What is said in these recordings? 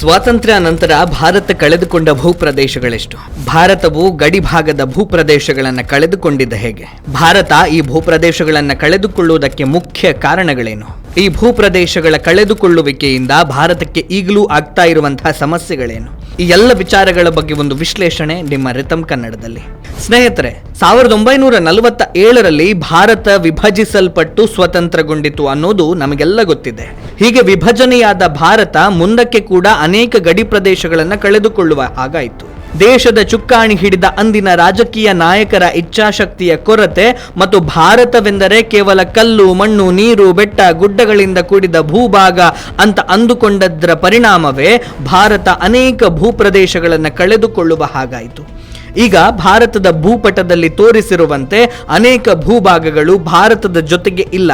ಸ್ವಾತಂತ್ರ್ಯ ನಂತರ ಭಾರತ ಕಳೆದುಕೊಂಡ ಭೂಪ್ರದೇಶಗಳೆಷ್ಟು? ಭಾರತವು ಗಡಿಭಾಗದ ಭೂಪ್ರದೇಶಗಳನ್ನು ಕಳೆದುಕೊಂಡಿದ್ದ ಹೇಗೆ? ಭಾರತ ಈ ಭೂಪ್ರದೇಶಗಳನ್ನು ಕಳೆದುಕೊಳ್ಳುವುದಕ್ಕೆ ಮುಖ್ಯ ಕಾರಣಗಳೇನು? ಈ ಭೂಪ್ರದೇಶಗಳ ಕಳೆದುಕೊಳ್ಳುವಿಕೆಯಿಂದ ಭಾರತಕ್ಕೆ ಈಗಲೂ ಆಗ್ತಾ ಇರುವಂತಹ ಸಮಸ್ಯೆಗಳೇನು? ಈ ಎಲ್ಲ ವಿಚಾರಗಳ ಬಗ್ಗೆ ಒಂದು ವಿಶ್ಲೇಷಣೆ ನಿಮ್ಮ ರಿತಮ್ ಕನ್ನಡದಲ್ಲಿ. ಸ್ನೇಹಿತರೆ, ಸಾವಿರದ ಒಂಬೈನೂರ ನಲವತ್ತ ಏಳರಲ್ಲಿ ಭಾರತ ವಿಭಜಿಸಲ್ಪಟ್ಟು ಸ್ವತಂತ್ರಗೊಂಡಿತು ಅನ್ನೋದು ನಮಗೆಲ್ಲ ಗೊತ್ತಿದೆ. ಹೀಗೆ ವಿಭಜನೆಯಾದ ಭಾರತ ಮುಂದಕ್ಕೆ ಕೂಡ ಅನೇಕ ಗಡಿ ಪ್ರದೇಶಗಳನ್ನು ಕಳೆದುಕೊಳ್ಳುವ ಹಾಗಾಯಿತು. ದೇಶದ ಚುಕ್ಕಾಣಿ ಹಿಡಿದ ಅಂದಿನ ರಾಜಕೀಯ ನಾಯಕರ ಇಚ್ಛಾಶಕ್ತಿಯ ಕೊರತೆ ಮತ್ತು ಭಾರತವೆಂದರೆ ಕೇವಲ ಕಲ್ಲು, ಮಣ್ಣು, ನೀರು, ಬೆಟ್ಟ, ಗುಡ್ಡಗಳಿಂದ ಕೂಡಿದ ಭೂಭಾಗ ಅಂತ ಅಂದುಕೊಂಡದ್ರ ಪರಿಣಾಮವೇ ಭಾರತ ಅನೇಕ ಭೂಪ್ರದೇಶಗಳನ್ನು ಕಳೆದುಕೊಳ್ಳುವ ಹಾಗಾಯಿತು. ಈಗ ಭಾರತದ ಭೂಪಟದಲ್ಲಿ ತೋರಿಸಿರುವಂತೆ ಅನೇಕ ಭೂಭಾಗಗಳು ಭಾರತದ ಜೊತೆಗೆ ಇಲ್ಲ.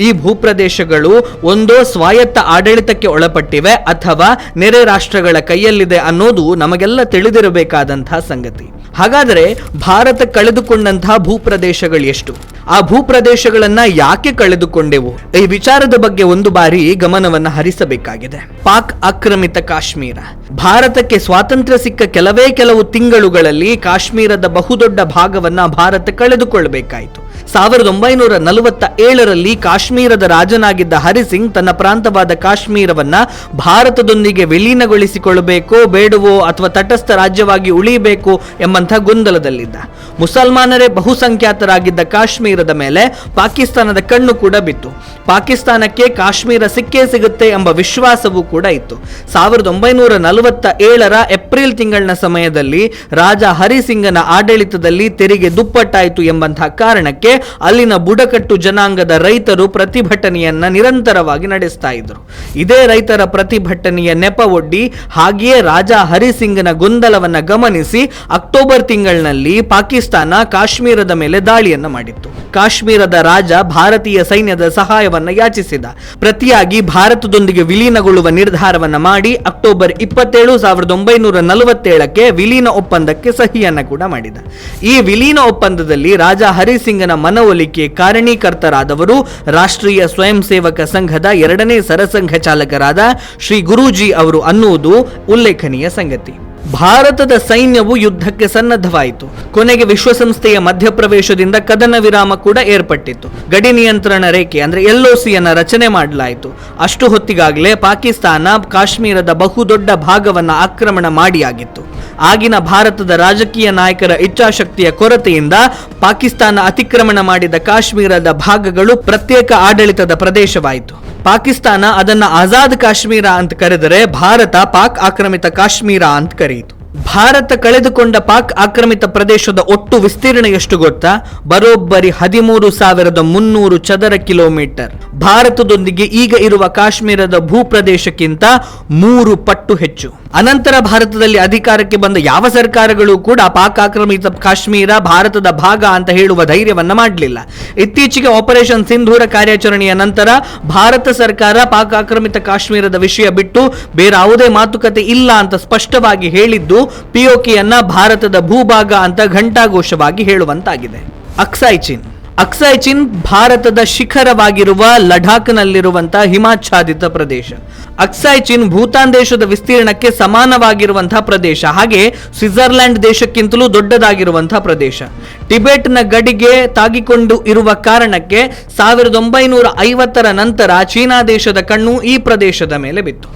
ಈ ಭೂಪ್ರದೇಶಗಳು ಒಂದೋ ಸ್ವಾಯತ್ತ ಆಡಳಿತಕ್ಕೆ ಒಳಪಟ್ಟಿವೆ ಅಥವಾ ನೆರೆ ರಾಷ್ಟ್ರಗಳ ಕೈಯಲ್ಲಿದೆ ಅನ್ನೋದು ನಮಗೆಲ್ಲ ತಿಳಿದಿರಬೇಕಾದಂತಹ ಸಂಗತಿ. ಹಾಗಾದರೆ ಭಾರತ ಕಳೆದುಕೊಂಡಂತಹ ಭೂಪ್ರದೇಶಗಳು ಎಷ್ಟು? ಆ ಭೂಪ್ರದೇಶಗಳನ್ನ ಯಾಕೆ ಕಳೆದುಕೊಂಡೆವು? ಈ ವಿಚಾರದ ಬಗ್ಗೆ ಒಂದು ಬಾರಿ ಗಮನವನ್ನ ಹರಿಸಬೇಕಾಗಿದೆ. ಪಾಕ್ ಆಕ್ರಮಿತ ಕಾಶ್ಮೀರ. ಭಾರತಕ್ಕೆ ಸ್ವಾತಂತ್ರ್ಯ ಸಿಕ್ಕ ಕೆಲವೇ ಕೆಲವು ತಿಂಗಳುಗಳಲ್ಲಿ ಕಾಶ್ಮೀರದ ಬಹುದೊಡ್ಡ ಭಾಗವನ್ನ ಭಾರತ ಕಳೆದುಕೊಳ್ಳಬೇಕಾಯಿತು. ಸಾವಿರದ ಒಂಬೈನೂರ ನಲವತ್ತ ಏಳರಲ್ಲಿ ಕಾಶ್ಮೀರದ ರಾಜನಾಗಿದ್ದ ಹರಿಸಿಂಗ್ ತನ್ನ ಪ್ರಾಂತವಾದ ಕಾಶ್ಮೀರವನ್ನ ಭಾರತದೊಂದಿಗೆ ವಿಲೀನಗೊಳಿಸಿಕೊಳ್ಳಬೇಕೋ, ಬೇಡವೋ ಅಥವಾ ತಟಸ್ಥ ರಾಜ್ಯವಾಗಿ ಉಳಿಯಬೇಕು ಎಂಬಂಥ ಗೊಂದಲದಲ್ಲಿದ್ದ. ಮುಸಲ್ಮಾನರೇ ಬಹುಸಂಖ್ಯಾತರಾಗಿದ್ದ ಕಾಶ್ಮೀರದ ಮೇಲೆ ಪಾಕಿಸ್ತಾನದ ಕಣ್ಣು ಕೂಡ ಬಿತ್ತು. ಪಾಕಿಸ್ತಾನಕ್ಕೆ ಕಾಶ್ಮೀರ ಸಿಕ್ಕೇ ಸಿಗುತ್ತೆ ಎಂಬ ವಿಶ್ವಾಸವೂ ಕೂಡ ಇತ್ತು. ಸಾವಿರದ ಒಂಬೈನೂರ ನಲವತ್ತ ಏಳರ ಏಪ್ರಿಲ್ ತಿಂಗಳಿನ ಸಮಯದಲ್ಲಿ ರಾಜ ಹರಿಸಿಂಗನ ಆಡಳಿತದಲ್ಲಿ ತೆರಿಗೆ ದುಪ್ಪಟ್ಟಾಯಿತು ಎಂಬಂತಹ ಕಾರಣಕ್ಕೆ ಅಲ್ಲಿನ ಬುಡಕಟ್ಟು ಜನಾಂಗದ ರೈತರು ಪ್ರತಿಭಟನೆಯನ್ನ ನಿರಂತರವಾಗಿ ನಡೆಸ್ತಾ ಇದ್ರು. ಇದೇ ರೈತರ ಪ್ರತಿಭಟನೆಯ ನೆಪ ಒಡ್ಡಿ ಹಾಗೆಯೇ ರಾಜ ಹರಿಸಿಂಗ್ನ ಗೊಂದಲವನ್ನ ಗಮನಿಸಿ ಅಕ್ಟೋಬರ್ ತಿಂಗಳಿನಲ್ಲಿ ಪಾಕಿಸ್ತಾನ ಕಾಶ್ಮೀರದ ಮೇಲೆ ದಾಳಿಯನ್ನ ಮಾಡಿತ್ತು. ಕಾಶ್ಮೀರದ ರಾಜ ಭಾರತೀಯ ಸೈನ್ಯದ ಸಹಾಯವನ್ನ ಯಾಚಿಸಿದ. ಪ್ರತಿಯಾಗಿ ಭಾರತದೊಂದಿಗೆ ವಿಲೀನಗೊಳ್ಳುವ ನಿರ್ಧಾರವನ್ನ ಮಾಡಿ ಅಕ್ಟೋಬರ್ ಇಪ್ಪತ್ತೇಳು ಸಾವಿರದ ಒಂಬೈನೂರ ನಲವತ್ತೇಳಕ್ಕೆ ವಿಲೀನ ಒಪ್ಪಂದಕ್ಕೆ ಸಹಿಯನ್ನ ಕೂಡ ಮಾಡಿದ. ಈ ವಿಲೀನ ಒಪ್ಪಂದದಲ್ಲಿ ರಾಜ ಹರಿಸಿಂಗನ ಮನವೊಲಿಕೆ ಕಾರಣೀಕರ್ತರಾದವರು ರಾಷ್ಟ್ರೀಯ ಸ್ವಯಂ ಸೇವಕ ಸಂಘದ ಎರಡನೇ ಸರಸಂಘ ಚಾಲಕರಾದ ಶ್ರೀ ಗುರೂಜಿ ಅವರು ಅನ್ನುವುದು ಉಲ್ಲೇಖನೀಯ ಸಂಗತಿ. ಭಾರತದ ಸೈನ್ಯವು ಯುದ್ಧಕ್ಕೆ ಸನ್ನದ್ಧವಾಯಿತು. ಕೊನೆಗೆ ವಿಶ್ವಸಂಸ್ಥೆಯ ಮಧ್ಯಪ್ರವೇಶದಿಂದ ಕದನ ವಿರಾಮ ಕೂಡ ಏರ್ಪಟ್ಟಿತ್ತು. ಗಡಿ ನಿಯಂತ್ರಣ ರೇಖೆ, ಅಂದ್ರೆ ಎಲ್ಒಸಿಯನ್ನು ರಚನೆ ಮಾಡಲಾಯಿತು. ಅಷ್ಟು ಹೊತ್ತಿಗಾಗಲೇ ಪಾಕಿಸ್ತಾನ ಕಾಶ್ಮೀರದ ಬಹುದೊಡ್ಡ ಭಾಗವನ್ನು ಆಕ್ರಮಣ ಮಾಡಿಯಾಗಿತ್ತು. ಆಗಿನ ಭಾರತದ ರಾಜಕೀಯ ನಾಯಕರ ಇಚ್ಛಾಶಕ್ತಿಯ ಕೊರತೆಯಿಂದ ಪಾಕಿಸ್ತಾನ ಅತಿಕ್ರಮಣ ಮಾಡಿದ ಕಾಶ್ಮೀರದ ಭಾಗಗಳು ಪ್ರತ್ಯೇಕ ಆಡಳಿತದ ಪ್ರದೇಶವಾಯಿತು. ಪಾಕಿಸ್ತಾನ ಅದನ್ನ ಆಜಾದ್ ಕಾಶ್ಮೀರ ಅಂತ ಕರೆದರೆ ಭಾರತ ಪಾಕ್ ಆಕ್ರಮಿತ ಕಾಶ್ಮೀರ ಅಂತ ಕರೆಯಿತು ಭಾರತ ಕಳೆದುಕೊಂಡ ಪಾಕ್ ಆಕ್ರಮಿತ ಪ್ರದೇಶದ ಒಟ್ಟು ವಿಸ್ತೀರ್ಣ ಎಷ್ಟು ಗೊತ್ತಾ? ಬರೋಬ್ಬರಿ ಹದಿಮೂರು ಸಾವಿರದ ಮುನ್ನೂರು ಚದರ ಕಿಲೋಮೀಟರ್. ಭಾರತದೊಂದಿಗೆ ಈಗ ಇರುವ ಕಾಶ್ಮೀರದ ಭೂಪ್ರದೇಶಕ್ಕಿಂತ ಮೂರು ಪಟ್ಟು ಹೆಚ್ಚು. ಅನಂತರ ಭಾರತದಲ್ಲಿ ಅಧಿಕಾರಕ್ಕೆ ಬಂದ ಯಾವ ಸರ್ಕಾರಗಳು ಕೂಡ ಪಾಕ್ ಆಕ್ರಮಿತ ಕಾಶ್ಮೀರ ಭಾರತದ ಭಾಗ ಅಂತ ಹೇಳುವ ಧೈರ್ಯವನ್ನ ಮಾಡಲಿಲ್ಲ. ಇತ್ತೀಚೆಗೆ ಆಪರೇಷನ್ ಸಿಂಧೂರ ಕಾರ್ಯಾಚರಣೆಯ ನಂತರ ಭಾರತ ಸರ್ಕಾರ ಪಾಕ್ ಆಕ್ರಮಿತ ಕಾಶ್ಮೀರದ ವಿಷಯ ಬಿಟ್ಟು ಬೇರಾವುದೇ ಮಾತುಕತೆ ಇಲ್ಲ ಅಂತ ಸ್ಪಷ್ಟವಾಗಿ ಹೇಳಿದ್ದು ಪಿಒಕೆಯನ್ನ ಭಾರತದ ಭೂಭಾಗ ಅಂತ ಘಂಟಾಘೋಷವಾಗಿ ಹೇಳುವಂತಾಗಿದೆ. ಅಕ್ಸಾಯ್ ಚೀನ್. ಅಕ್ಸಾಯ್ ಚಿನ್ ಭಾರತದ ಶಿಖರವಾಗಿರುವ ಲಡಾಖ್ನಲ್ಲಿರುವಂತಹ ಹಿಮಾಚ್ಛಾದಿತ ಪ್ರದೇಶ. ಅಕ್ಸಾಯ್ ಚಿನ್ ಭೂತಾನ್ ದೇಶದ ವಿಸ್ತೀರ್ಣಕ್ಕೆ ಸಮಾನವಾಗಿರುವಂತಹ ಪ್ರದೇಶ. ಹಾಗೆ ಸ್ವಿಟ್ಜರ್ಲ್ಯಾಂಡ್ ದೇಶಕ್ಕಿಂತಲೂ ದೊಡ್ಡದಾಗಿರುವಂತಹ ಪ್ರದೇಶ. ಟಿಬೆಟ್ನ ಗಡಿಗೆ ತಾಗಿಕೊಂಡು ಇರುವ ಕಾರಣಕ್ಕೆ ಸಾವಿರದ ಒಂಬೈನೂರ ಐವತ್ತರ ನಂತರ ಚೀನಾ ದೇಶದ ಕಣ್ಣು ಈ ಪ್ರದೇಶದ ಮೇಲೆ ಬಿತ್ತು.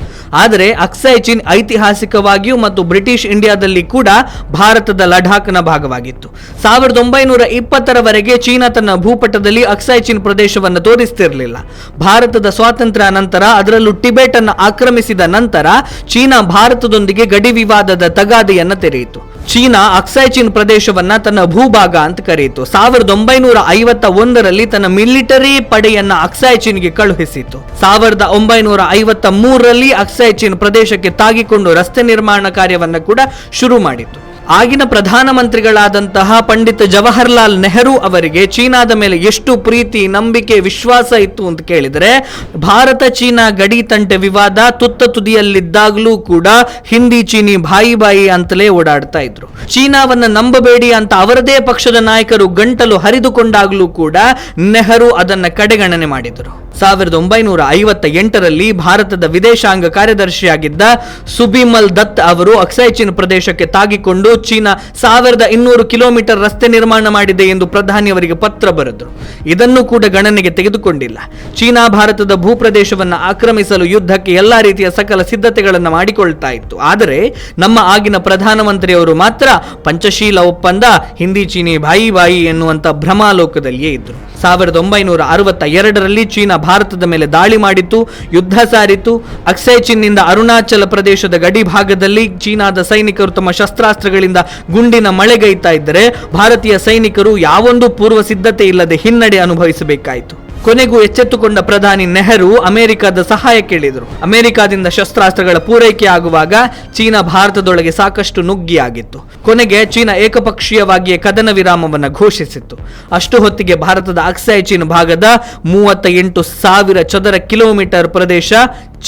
ಆದರೆ ಅಕ್ಸೈ ಚೀನ್ ಐತಿಹಾಸಿಕವಾಗಿಯೂ ಮತ್ತು ಬ್ರಿಟಿಷ್ ಇಂಡಿಯಾದಲ್ಲಿ ಕೂಡ ಭಾರತದ ಲಡಾಖ್ನ ಭಾಗವಾಗಿತ್ತು. ಸಾವಿರದ ಒಂಬೈನೂರ ಇಪ್ಪತ್ತರವರೆಗೆ ಚೀನಾ ತನ್ನ ಭೂಪಟದಲ್ಲಿ ಅಕ್ಸೈ ಚೀನ್ ಪ್ರದೇಶವನ್ನು ತೋರಿಸ್ತಿರಲಿಲ್ಲ. ಭಾರತದ ಸ್ವಾತಂತ್ರ್ಯ ನಂತರ ಅದರಲ್ಲೂ ಟಿಬೆಟ್ ಅನ್ನು ಆಕ್ರಮಿಸಿದ ನಂತರ ಚೀನಾ ಭಾರತದೊಂದಿಗೆ ಗಡಿ ವಿವಾದದ ತಗಾದೆಯನ್ನು ತೆರೆಯಿತು. ಚೀನಾ ಅಕ್ಸಾಯ್ ಚೀನ್ ಪ್ರದೇಶವನ್ನ ತನ್ನ ಭೂಭಾಗ ಅಂತ ಕರೆಯಿತು ಸಾವಿರದ ಒಂಬೈನೂರ ಐವತ್ತ ಒಂದರಲ್ಲಿ ತನ್ನ ಮಿಲಿಟರಿ ಪಡೆಯನ್ನ ಅಕ್ಸಾಯ್ ಚೀನ್ಗೆ ಕಳುಹಿಸಿತು. ಸಾವಿರದ ಒಂಬೈನೂರ ಐವತ್ತ ಮೂರರಲ್ಲಿ ಅಕ್ಸೈಚಿನ್ ಚೀನ್ ಪ್ರದೇಶಕ್ಕೆ ತಾಗಿಕೊಂಡು ರಸ್ತೆ ನಿರ್ಮಾಣ ಕಾರ್ಯವನ್ನ ಕೂಡ ಶುರು ಮಾಡಿತು. ಆಗಿನ ಪ್ರಧಾನಮಂತ್ರಿಗಳಾದಂತಹ ಪಂಡಿತ್ ಜವಾಹರ್ಲಾಲ್ ನೆಹರು ಅವರಿಗೆ ಚೀನಾದ ಮೇಲೆ ಎಷ್ಟು ಪ್ರೀತಿ, ನಂಬಿಕೆ, ವಿಶ್ವಾಸ ಇತ್ತು ಅಂತ ಕೇಳಿದರೆ, ಭಾರತ ಚೀನಾ ಗಡಿ ತಂಟೆ ವಿವಾದ ತುತ್ತ ತುದಿಯಲ್ಲಿದ್ದಾಗಲೂ ಕೂಡ ಹಿಂದಿ ಚೀನಿ ಬಾಯಿ ಬಾಯಿ ಅಂತಲೇ ಓಡಾಡ್ತಾ ಇದ್ರು. ಚೀನಾವನ್ನ ನಂಬಬೇಡಿ ಅಂತ ಅವರದೇ ಪಕ್ಷದ ನಾಯಕರು ಗಂಟಲು ಹರಿದುಕೊಂಡಾಗಲೂ ಕೂಡ ನೆಹರು ಅದನ್ನ ಕಡೆಗಣನೆ ಮಾಡಿದರು. ಸಾವಿರದ ಒಂಬೈನೂರ ಐವತ್ತ ಎಂಟರಲ್ಲಿ ಭಾರತದ ವಿದೇಶಾಂಗ ಕಾರ್ಯದರ್ಶಿಯಾಗಿದ್ದ ಸುಬಿಮಲ್ ದತ್ ಅವರು ಅಕ್ಸೈ ಚೀನ್ ಪ್ರದೇಶಕ್ಕೆ ತಾಗಿಕೊಂಡು ಚೀನಾ ಸಾವಿರದ ಇನ್ನೂರು ಕಿಲೋಮೀಟರ್ ರಸ್ತೆ ನಿರ್ಮಾಣ ಮಾಡಿದೆ ಎಂದು ಪ್ರಧಾನಿಯವರಿಗೆ ಪತ್ರ ಬರೆದರು. ಇದನ್ನು ಕೂಡ ಗಣನೆಗೆ ತೆಗೆದುಕೊಂಡಿಲ್ಲ. ಚೀನಾ ಭಾರತದ ಭೂಪ್ರದೇಶವನ್ನು ಆಕ್ರಮಿಸಲು ಯುದ್ಧಕ್ಕೆ ಎಲ್ಲಾ ರೀತಿಯ ಸಕಲ ಸಿದ್ಧತೆಗಳನ್ನು ಮಾಡಿಕೊಳ್ತಾ ಇತ್ತು. ಆದರೆ ನಮ್ಮ ಆಗಿನ ಪ್ರಧಾನಮಂತ್ರಿಯವರು ಮಾತ್ರ ಪಂಚಶೀಲ ಒಪ್ಪಂದ, ಹಿಂದಿ ಚೀನಿ ಬಾಯಿ ಬಾಯಿ ಎನ್ನುವಂಥ ಭ್ರಮಾಲೋಕದಲ್ಲಿಯೇ ಇದ್ದರು ಸಾವಿರದ ಒಂಬೈನೂರ ಅರವತ್ತ ಎರಡರಲ್ಲಿ ಚೀನಾ ಭಾರತದ ಮೇಲೆ ದಾಳಿ ಮಾಡಿತ್ತು, ಯುದ್ಧ ಸಾರಿತ್ತು. ಅಕ್ಸೈ ಚಿನ್ನಿಂದ ಅರುಣಾಚಲ ಪ್ರದೇಶದ ಗಡಿ ಭಾಗದಲ್ಲಿ ಚೀನಾದ ಸೈನಿಕರು ತಮ್ಮ ಶಸ್ತ್ರಾಸ್ತ್ರಗಳಿಂದ ಗುಂಡಿನ ಮಳೆಗೈತಾ ಇದ್ದರೆ, ಭಾರತೀಯ ಸೈನಿಕರು ಯಾವೊಂದು ಪೂರ್ವ ಸಿದ್ಧತೆ ಇಲ್ಲದೆ ಹಿನ್ನಡೆ ಅನುಭವಿಸಬೇಕಾಯಿತು. ಕೊನೆಗೂ ಎಚ್ಚೆತ್ತುಕೊಂಡ ಪ್ರಧಾನಿ ನೆಹರು ಅಮೆರಿಕದ ಸಹಾಯ ಕೇಳಿದರು. ಅಮೆರಿಕದಿಂದ ಶಸ್ತ್ರಾಸ್ತ್ರಗಳ ಪೂರೈಕೆ ಆಗುವಾಗ ಚೀನಾ ಭಾರತದೊಳಗೆ ಸಾಕಷ್ಟು ನುಗ್ಗಿಯಾಗಿತ್ತು. ಕೊನೆಗೆ ಚೀನಾ ಏಕಪಕ್ಷೀಯವಾಗಿಯೇ ಕದನ ವಿರಾಮವನ್ನು ಘೋಷಿಸಿತ್ತು. ಅಷ್ಟು ಹೊತ್ತಿಗೆ ಭಾರತದ ಅಕ್ಸೈ ಚೀನ್ ಭಾಗದ ಮೂವತ್ತ ಎಂಟು ಸಾವಿರ ಚದರ ಕಿಲೋಮೀಟರ್ ಪ್ರದೇಶ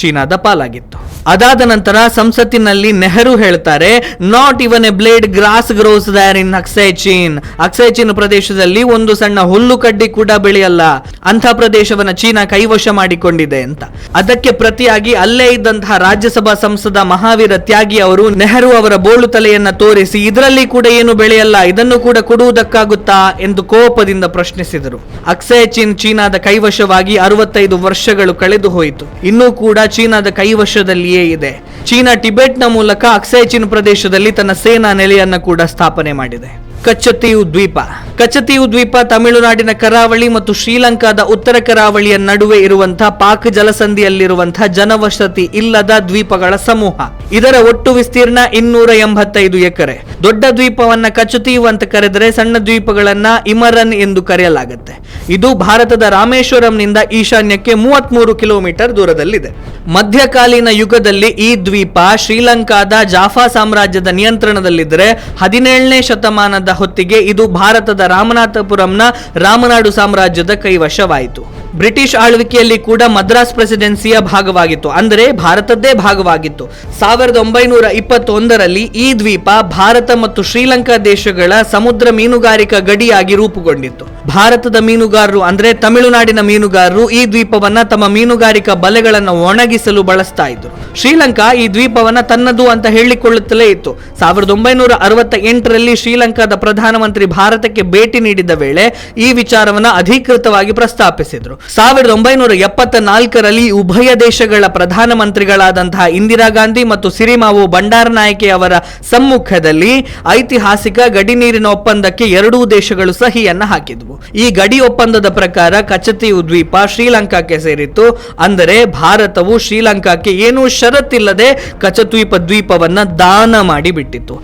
ಚೀನಾದ ಪಾಲಾಗಿತ್ತು. ಅದಾದ ನಂತರ ಸಂಸತ್ತಿನಲ್ಲಿ ನೆಹರು ಹೇಳ್ತಾರೆ not even a blade grass grows there in Aksai Chin Aksai Chin ಪ್ರದೇಶದಲ್ಲಿ ಒಂದು ಸಣ್ಣ ಹುಲ್ಲು ಕಡ್ಡಿ ಕೂಡ ಬೆಳೆಯಲ್ಲ. ಅಂಥ ಪ್ರದೇಶವನ್ನ ಚೀನಾ ಕೈವಶ ಮಾಡಿಕೊಂಡಿದೆ ಅಂತ. ಅದಕ್ಕೆ ಪ್ರತಿಯಾಗಿ ಅಲ್ಲೇ ಇದ್ದಂತಹ ರಾಜ್ಯಸಭಾ ಸಂಸದ ಮಹಾವೀರ ತ್ಯಾಗಿ ಅವರು ನೆಹರು ಅವರ ಬೋಳು ತಲೆಯನ್ನ ತೋರಿಸಿ, ಇದರಲ್ಲಿ ಕೂಡ ಏನು ಬೆಳೆಯಲ್ಲ, ಇದನ್ನು ಕೂಡ ಕೊಡುವುದಕ್ಕಾಗುತ್ತಾ? ಎಂದು ಕೋಪದಿಂದ ಪ್ರಶ್ನಿಸಿದರು. ಅಕ್ಸೈ ಚೀನ್ ಚೀನಾದ ಕೈವಶವಾಗಿ ಅರವತ್ತೈದು ವರ್ಷಗಳು ಕಳೆದು ಹೋಯಿತು ಇನ್ನೂ ಕೂಡ ಚೀನಾದ ಕೈವಶದಲ್ಲಿಯೇ ಇದೆ. ಚೀನಾ ಟಿಬೆಟ್ನ ಮೂಲಕ ಅಕ್ಸೈಚಿನ್ ಪ್ರದೇಶದಲ್ಲಿ ತನ್ನ ಸೇನಾ ನೆಲೆಯನ್ನ ಕೂಡ ಸ್ಥಾಪನೆ ಮಾಡಿದೆ. ಕಚ್ಚತೀವು ದ್ವೀಪ. ಕಚ್ಚತಿಯು ದ್ವೀಪ ತಮಿಳುನಾಡಿನ ಕರಾವಳಿ ಮತ್ತು ಶ್ರೀಲಂಕಾದ ಉತ್ತರ ಕರಾವಳಿಯ ನಡುವೆ ಇರುವಂತಹ ಪಾಕ್ ಜಲಸಂಧಿಯಲ್ಲಿರುವಂತಹ ಜನವಸತಿ ಇಲ್ಲದ ದ್ವೀಪಗಳ ಸಮೂಹ. ಇದರ ಒಟ್ಟು ವಿಸ್ತೀರ್ಣ ಇನ್ನೂರ ಎಂಬತ್ತೈದು ಎಕರೆ. ದೊಡ್ಡ ದ್ವೀಪವನ್ನ ಕಚ್ಚತಿಯು ಅಂತ ಕರೆದರೆ ಸಣ್ಣ ದ್ವೀಪಗಳನ್ನ ಇಮರನ್ ಎಂದು ಕರೆಯಲಾಗುತ್ತೆ. ಇದು ಭಾರತದ ರಾಮೇಶ್ವರಂನಿಂದ ಈಶಾನ್ಯಕ್ಕೆ ಮೂವತ್ಮೂರು ಕಿಲೋಮೀಟರ್ ದೂರದಲ್ಲಿದೆ. ಮಧ್ಯಕಾಲೀನ ಯುಗದಲ್ಲಿ ಈ ದ್ವೀಪ ಶ್ರೀಲಂಕಾದ ಜಾಫಾ ಸಾಮ್ರಾಜ್ಯದ ನಿಯಂತ್ರಣದಲ್ಲಿದ್ದರೆ ಹದಿನೇಳನೇ ಶತಮಾನದ ಹೊತ್ತಿಗೆ ಇದು ಭಾರತದ ರಾಮನಾಥಪುರಂನ ರಾಮನಾಡು ಸಾಮ್ರಾಜ್ಯದ ಕೈವಶವಾಯಿತು. ಬ್ರಿಟಿಷ್ ಆಳ್ವಿಕೆಯಲ್ಲಿ ಕೂಡ ಮದ್ರಾಸ್ ಪ್ರೆಸಿಡೆನ್ಸಿಯ ಭಾಗವಾಗಿತ್ತು. ಅಂದರೆ ಭಾರತದ್ದೇ ಭಾಗವಾಗಿತ್ತು. ಸಾವಿರದ ಒಂಬೈನೂರ ಇಪ್ಪತ್ತೊಂದರಲ್ಲಿ ಈ ದ್ವೀಪ ಭಾರತ ಮತ್ತು ಶ್ರೀಲಂಕಾ ದೇಶಗಳ ಸಮುದ್ರ ಮೀನುಗಾರಿಕಾ ಗಡಿಯಾಗಿ ರೂಪುಗೊಂಡಿತ್ತು. ಭಾರತದ ಮೀನುಗಾರರು ಅಂದರೆ ತಮಿಳುನಾಡಿನ ಮೀನುಗಾರರು ಈ ದ್ವೀಪವನ್ನ ತಮ್ಮ ಮೀನುಗಾರಿಕಾ ಬಲೆಗಳನ್ನು ಒಣಗಿಸಲು ಬಳಸ್ತಾ ಇದ್ರು. ಶ್ರೀಲಂಕಾ ಈ ದ್ವೀಪವನ್ನ ತನ್ನದು ಅಂತ ಹೇಳಿಕೊಳ್ಳುತ್ತಲೇ ಇತ್ತು. ಸಾವಿರದ ಒಂಬೈನೂರ ಅರವತ್ತ ಎಂಟರಲ್ಲಿ ಶ್ರೀಲಂಕಾದ ಪ್ರಧಾನಮಂತ್ರಿ ಭಾರತಕ್ಕೆ ಭೇಟಿ ನೀಡಿದ ವೇಳೆ ಈ ವಿಚಾರವನ್ನ ಅಧಿಕೃತವಾಗಿ ಪ್ರಸ್ತಾಪಿಸಿದ್ರು. ಸಾವಿರದ ಒಂಬೈನೂರ ಎಪ್ಪತ್ತ ನಾಲ್ಕರಲ್ಲಿ ಉಭಯ ದೇಶಗಳ ಪ್ರಧಾನಮಂತ್ರಿಗಳಾದಂತಹ ಇಂದಿರಾ ಗಾಂಧಿ ಮತ್ತು ಸಿರಿಮಾವು ಭಂಡಾರನಾಯಕೆ ಅವರ ಸಮ್ಮುಖದಲ್ಲಿ ಐತಿಹಾಸಿಕ ಗಡಿ ನೀರಿನ ಒಪ್ಪಂದಕ್ಕೆ ಎರಡೂ ದೇಶಗಳು ಸಹಿಯನ್ನು ಹಾಕಿದ್ವು. ಈ ಗಡಿ ಒಪ್ಪಂದದ ಪ್ರಕಾರ ಕಚತಿ ದ್ವೀಪ ಶ್ರೀಲಂಕಾಕ್ಕೆ ಸೇರಿತ್ತು. ಅಂದರೆ ಭಾರತವು ಶ್ರೀಲಂಕಾಕ್ಕೆ ಏನೂ ಷರತ್ತಿಲ್ಲದೆ ಕಚದ್ವೀಪ ದ್ವೀಪವನ್ನ ದಾನ ಮಾಡಿ ಬಿಟ್ಟಿತ್ತು.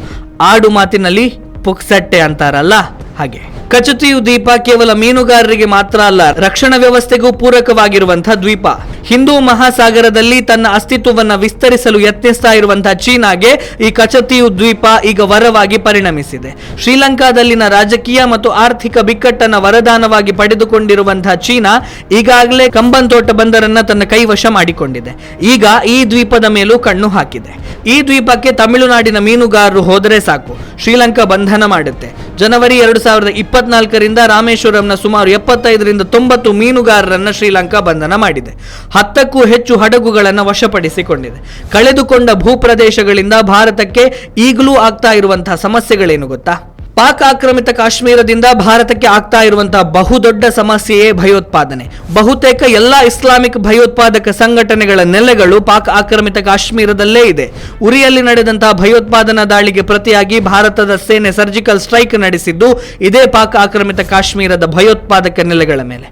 ಆಡು ಮಾತಿನಲ್ಲಿ ಪುಕ್ಸಟ್ಟೆ ಅಂತಾರಲ್ಲ, ಹಾಗೆ. ಕಚುತಿಯು ದ್ವೀಪ ಕೇವಲ ಮೀನುಗಾರರಿಗೆ ಮಾತ್ರ ಅಲ್ಲ, ರಕ್ಷಣಾ ವ್ಯವಸ್ಥೆಗೂ ಪೂರಕವಾಗಿರುವಂತಹ ದ್ವೀಪ. ಹಿಂದೂ ಮಹಾಸಾಗರದಲ್ಲಿ ತನ್ನ ಅಸ್ತಿತ್ವವನ್ನು ವಿಸ್ತರಿಸಲು ಯತ್ನಿಸ್ತಾ ಇರುವಂತಹ ಚೀನಾಗೆ ಈ ಕಚತಿಯು ದ್ವೀಪ ಈಗ ವರವಾಗಿ ಪರಿಣಮಿಸಿದೆ. ಶ್ರೀಲಂಕಾದಲ್ಲಿನ ರಾಜಕೀಯ ಮತ್ತು ಆರ್ಥಿಕ ಬಿಕ್ಕಟ್ಟನ್ನು ವರದಾನವಾಗಿ ಪಡೆದುಕೊಂಡಿರುವಂತಹ ಚೀನಾ ಈಗಾಗಲೇ ಕಂಬಂತೋಟ ಬಂದರನ್ನ ತನ್ನ ಕೈವಶ ಮಾಡಿಕೊಂಡಿದೆ. ಈಗ ಈ ದ್ವೀಪದ ಮೇಲೂ ಕಣ್ಣು ಹಾಕಿದೆ. ಈ ದ್ವೀಪಕ್ಕೆ ತಮಿಳುನಾಡಿನ ಮೀನುಗಾರರು ಹೋದರೆ ಸಾಕು. ಶ್ರೀಲಂಕಾ ಬಂಧನ ಮಾಡುತ್ತೆ. ಜನವರಿ ಎರಡು ಸಾವಿರದ ಇಪ್ಪತ್ನಾಲ್ಕರಿಂದ ರಾಮೇಶ್ವರಂನ ಸುಮಾರು ಎಪ್ಪತ್ತೈದರಿಂದ ತೊಂಬತ್ತು ಮೀನುಗಾರರನ್ನ ಶ್ರೀಲಂಕಾ ಬಂಧನ ಮಾಡಿದೆ. ಹತ್ತಕ್ಕೂ ಹೆಚ್ಚು ಹಡಗುಗಳನ್ನು ವಶಪಡಿಸಿಕೊಂಡಿದೆ. ಕಳೆದುಕೊಂಡ ಭೂಪ್ರದೇಶಗಳಿಂದ ಭಾರತಕ್ಕೆ ಈಗಲೂ ಆಗ್ತಾ ಇರುವಂತಹ ಸಮಸ್ಯೆಗಳೇನು ಗೊತ್ತಾ? ಪಾಕ್ ಆಕ್ರಮಿತ ಕಾಶ್ಮೀರದಿಂದ ಭಾರತಕ್ಕೆ ಆಗ್ತಾ ಇರುವಂತಹ ಬಹುದೊಡ್ಡ ಸಮಸ್ಯೆಯೇ ಭಯೋತ್ಪಾದನೆ. ಬಹುತೇಕ ಎಲ್ಲ ಇಸ್ಲಾಮಿಕ್ ಭಯೋತ್ಪಾದಕ ಸಂಘಟನೆಗಳ ನೆಲೆಗಳು ಪಾಕ್ ಆಕ್ರಮಿತ ಕಾಶ್ಮೀರದಲ್ಲೇ ಇದೆ. ಉರಿಯಲ್ಲಿ ನಡೆದಂತಹ ಭಯೋತ್ಪಾದನಾ ದಾಳಿಗೆ ಪ್ರತಿಯಾಗಿ ಭಾರತದ ಸೇನೆ ಸರ್ಜಿಕಲ್ ಸ್ಟ್ರೈಕ್ ನಡೆಸಿದ್ದು ಇದೇ ಪಾಕ್ ಆಕ್ರಮಿತ ಕಾಶ್ಮೀರದ ಭಯೋತ್ಪಾದಕ ನೆಲೆಗಳ ಮೇಲೆ.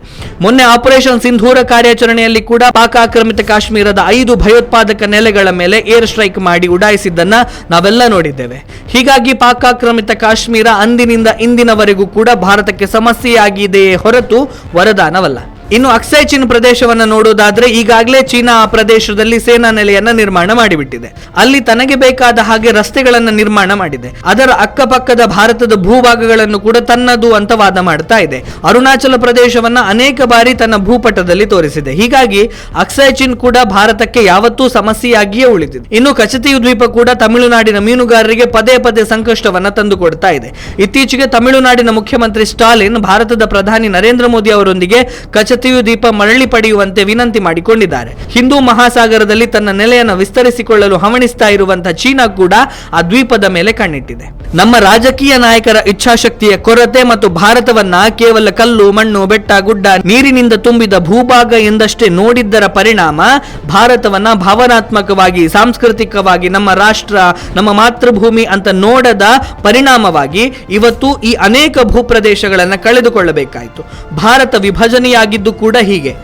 ಮೊನ್ನೆ ಆಪರೇಷನ್ ಸಿಂಧೂರ ಕಾರ್ಯಾಚರಣೆಯಲ್ಲಿ ಕೂಡ ಪಾಕ್ ಆಕ್ರಮಿತ ಕಾಶ್ಮೀರದ ಐದು ಭಯೋತ್ಪಾದಕ ನೆಲೆಗಳ ಮೇಲೆ ಏರ್ ಸ್ಟ್ರೈಕ್ ಮಾಡಿ ಉಡಾಯಿಸಿದ್ದನ್ನ ನಾವೆಲ್ಲ ನೋಡಿದ್ದೇವೆ. ಹೀಗಾಗಿ ಪಾಕ್ ಆಕ್ರಮಿತ ಕಾಶ್ಮೀರ ಅಂದಿನಿಂದ ಇಂದಿನವರೆಗೂ ಕೂಡ ಭಾರತಕ್ಕೆ ಸಮಸ್ಯೆಯಾಗಿದೆಯೇ ಹೊರತು ವರದಾನವಲ್ಲ. ಇನ್ನು ಅಕ್ಸೈ ಚೀನ್ ಪ್ರದೇಶವನ್ನು ನೋಡೋದಾದ್ರೆ ಈಗಾಗಲೇ ಚೀನಾ ಆ ಪ್ರದೇಶದಲ್ಲಿ ಸೇನಾ ನೆಲೆಯನ್ನ ನಿರ್ಮಾಣ ಮಾಡಿಬಿಟ್ಟಿದೆ. ಅಲ್ಲಿ ತನಗೆ ಬೇಕಾದ ಹಾಗೆ ರಸ್ತೆಗಳನ್ನ ನಿರ್ಮಾಣ ಮಾಡಿದೆ. ಅದರ ಅಕ್ಕಪಕ್ಕದ ಭಾರತದ ಭೂಭಾಗಗಳನ್ನು ಕೂಡ ತನ್ನದು ಅಂತ ವಾದ ಮಾಡ್ತಾ ಇದೆ. ಅರುಣಾಚಲ ಪ್ರದೇಶವನ್ನ ಅನೇಕ ಬಾರಿ ತನ್ನ ಭೂಪಟದಲ್ಲಿ ತೋರಿಸಿದೆ. ಹೀಗಾಗಿ ಅಕ್ಸೈ ಚೀನ್ ಕೂಡ ಭಾರತಕ್ಕೆ ಯಾವತ್ತೂ ಸಮಸ್ಯೆಯಾಗಿಯೇ ಉಳಿದಿದೆ. ಇನ್ನು ಕಚತಿಯು ದ್ವೀಪ ಕೂಡ ತಮಿಳುನಾಡಿನ ಮೀನುಗಾರರಿಗೆ ಪದೇ ಪದೇ ಸಂಕಷ್ಟವನ್ನ ತಂದುಕೊಡ್ತಾ ಇದೆ. ಇತ್ತೀಚೆಗೆ ತಮಿಳುನಾಡಿನ ಮುಖ್ಯಮಂತ್ರಿ ಸ್ಟಾಲಿನ್, ಭಾರತದ ಪ್ರಧಾನಿ ನರೇಂದ್ರ ಮೋದಿ ಅವರೊಂದಿಗೆ ಕಚ ಮರುದಿನದಂತೆಯೂ ದೀಪ ಮರಳಿ ಪಡೆಯುವಂತೆ ವಿನಂತಿ ಮಾಡಿಕೊಂಡಿದ್ದಾರೆ. ಹಿಂದೂ ಮಹಾಸಾಗರದಲ್ಲಿ ತನ್ನ ನೆಲೆಯನ್ನು ವಿಸ್ತರಿಸಿಕೊಳ್ಳಲು ಹವಣಿಸ್ತಾ ಇರುವಂತಹ ಚೀನಾ ಕೂಡ ಆ ದ್ವೀಪದ ಮೇಲೆ ಕಣ್ಣಿಟ್ಟಿದೆ. ನಮ್ಮ ರಾಜಕೀಯ ನಾಯಕರ ಇಚ್ಛಾಶಕ್ತಿಯ ಕೊರತೆ ಮತ್ತು ಭಾರತವನ್ನ ಕೇವಲ ಕಲ್ಲು, ಮಣ್ಣು, ಬೆಟ್ಟ, ಗುಡ್ಡ, ನೀರಿನಿಂದ ತುಂಬಿದ ಭೂಭಾಗ ಎಂದಷ್ಟೇ ನೋಡಿದ್ದರ ಪರಿಣಾಮ ಭಾರತವನ್ನ ಭಾವನಾತ್ಮಕವಾಗಿ, ಸಾಂಸ್ಕೃತಿಕವಾಗಿ, ನಮ್ಮ ರಾಷ್ಟ್ರ, ನಮ್ಮ ಮಾತೃಭೂಮಿ ಅಂತ ನೋಡದ ಪರಿಣಾಮವಾಗಿ ಇವತ್ತು ಈ ಅನೇಕ ಭೂಪ್ರದೇಶಗಳನ್ನು ಕಳೆದುಕೊಳ್ಳಬೇಕಾಯಿತು. ಭಾರತ ವಿಭಜನೆಯಾಗಿದ್ದು ಕೂಡ ಹೀಗೆ.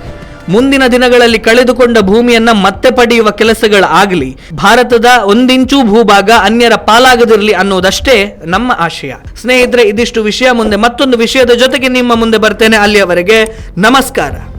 ಮುಂದಿನ ದಿನಗಳಲ್ಲಿ ಕಳೆದುಕೊಂಡ ಭೂಮಿಯನ್ನ ಮತ್ತೆ ಪಡೆಯುವ ಕೆಲಸಗಳಾಗಲಿ, ಭಾರತದ ಒಂದಿಂಚೂ ಭೂಭಾಗ ಅನ್ಯರ ಪಾಲಾಗದಿರಲಿ ಅನ್ನೋದಷ್ಟೇ ನಮ್ಮ ಆಶಯ. ಸ್ನೇಹಿತರೆ, ಇದಿಷ್ಟು ವಿಷಯ ಮುಂದೆ ಮತ್ತೊಂದು ವಿಷಯದ ಜೊತೆಗೆ ನಿಮ್ಮ ಮುಂದೆ ಬರ್ತೇನೆ. ಅಲ್ಲಿಯವರೆಗೆ ನಮಸ್ಕಾರ.